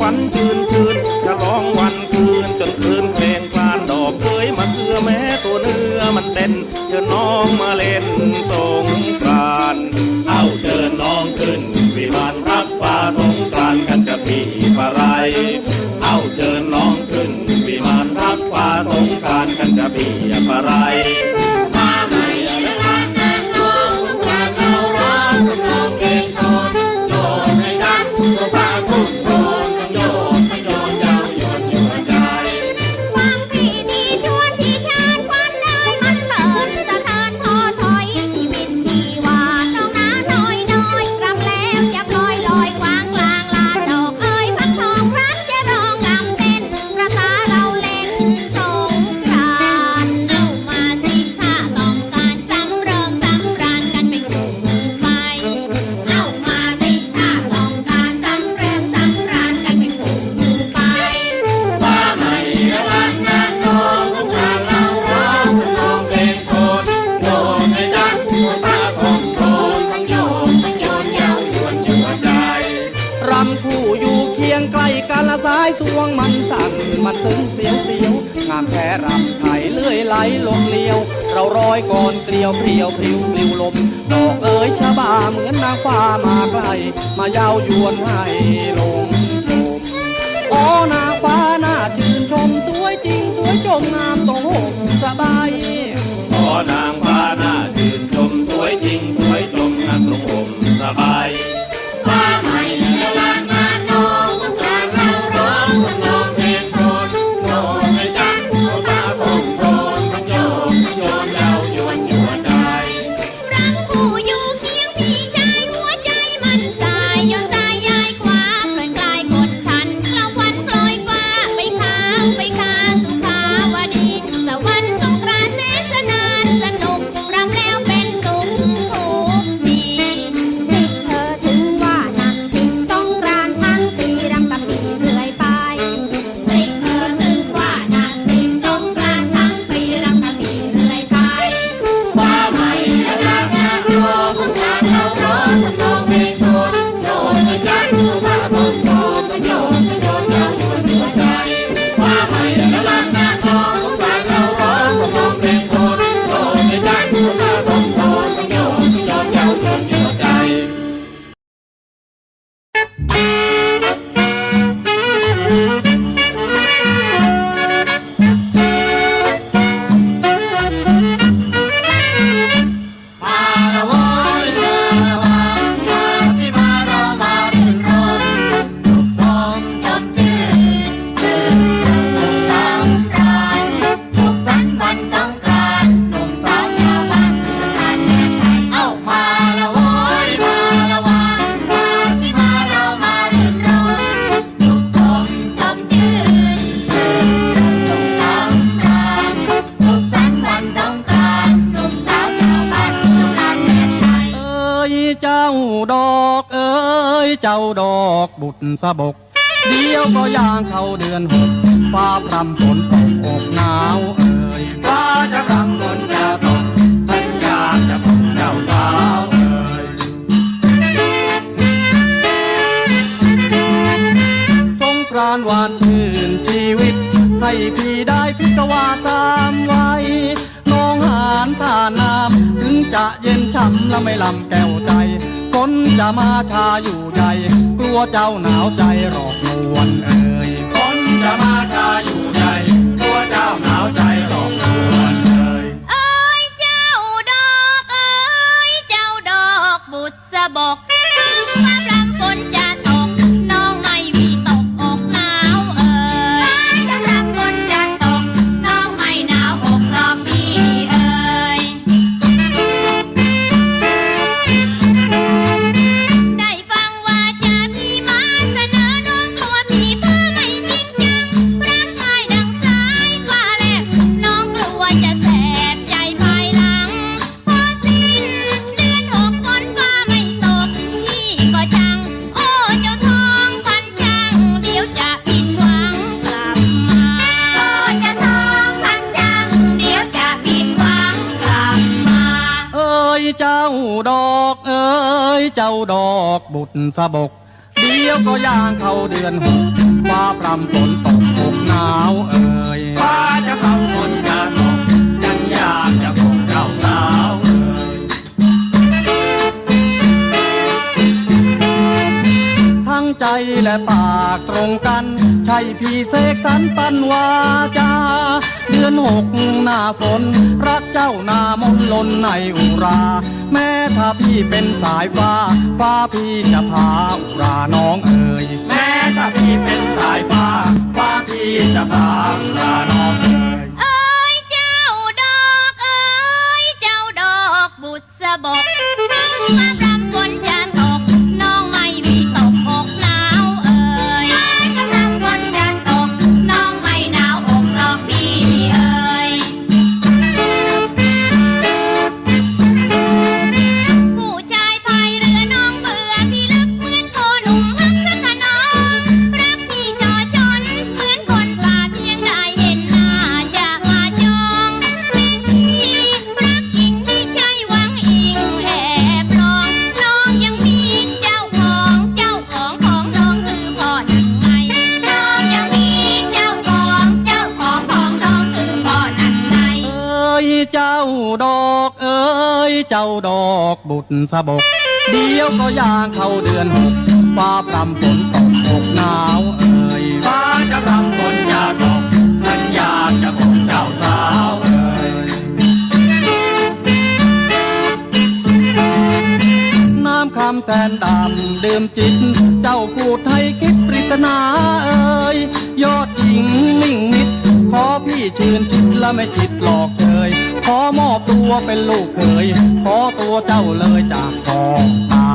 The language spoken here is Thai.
กันแล้วพอฝันคืนคืนจะร้องวันคืนจนคืนเพลงคลานดอกเอ้ยมาเคือแม้ตัวเนื้อมันเต้นเชิญน้องมาเล่นสงกรานเอาเชิญน้องขึ้นวิมานรักฟ้าสงกรานกันกับพี่ปะไรเอาเชิญน้องขึ้นวิมานรักฟ้าสงกรานกันกับพี่ปะไร ไข่เลื่อยไหลลมเลียว เราร้อยก่อนเกลียวเพลียวพริ้วปลิวลมดอกเอ๋ยชะบาเหมือนนางฟ้ามาไกลมาเย้ายวนให้ลงชมโอ้นางฟ้าน่าชื่นชมสวยจริงสวยชมงามตรงหงสบา เจ้าดอกเอ้ยเจ้าดอกบุตรสะบก เดียวก็ย่างเข้าเดือนหกฟ้าพรำฝนตกอกหนาวเอ้ยฟ้าจะพรำฝนจะตกฉันอยากจะพบเจ้าสาวเอ้ยสงกรานต์หวานชื่นชีวิต ให้พี่ได้พิกวาสามไว้น้องหานท่าน้ำถึงจะเย็นช่ำและไม่ลำแก้วใจฝนจะมาชาอยู่ใหญ่กลัวเจ้าหนาวใจหลอกลวงเอ่ยฝนจะมาชาอยู่ใหญ่กลัวเจ้าหนาวใจหลอกลวงเอ่ยเอ้ยเจ้าดอกเอ้ยเจ้าดอกบุษบก เจ้าดอกบุตรสะบก เดี๋ยวก็ย่างเข้าเดือนหกฟ้าพรำฝนตกหกหนาวเออากตรงกัน ใช่พี่เสกสรรปันวาจา เดือนหกหน้าฝน รักเจ้าหน้ามนต์ลนในอุรา แม้ถ้าพี่เป็นสายฟ้า ฟ้าพี่จะพาอุราน้องเอ๋ยแม้ถ้าพี่เป็นสายฟ้า ฟ้าพี่จะพาลาน้องเอ่ยเอ้ยเจ้าดอกเอ้ยเจ้าดอกบุษบกถึงมา เจ้าดอกบุตรสะบก เดี๋ยวก็ย่างเข้าเดือนหกฟ้าพรำฝนตกอกหนาวเอ่ยฟ้าจะทำฝนอยากตกฉันอยากจะคงเจ้าสาวเอ่ยน้ำคำแสนดำดื่มจิต เจ้าพูดให้คิดปริศนาเอ่ยยอดหญิงนิ่งนิดขอพี่ชื่นชิดและไม่คิดหลอกเชย ขอมอบตัวเป็นลูกเคยขอตัวเจ้าเลยจากกองตา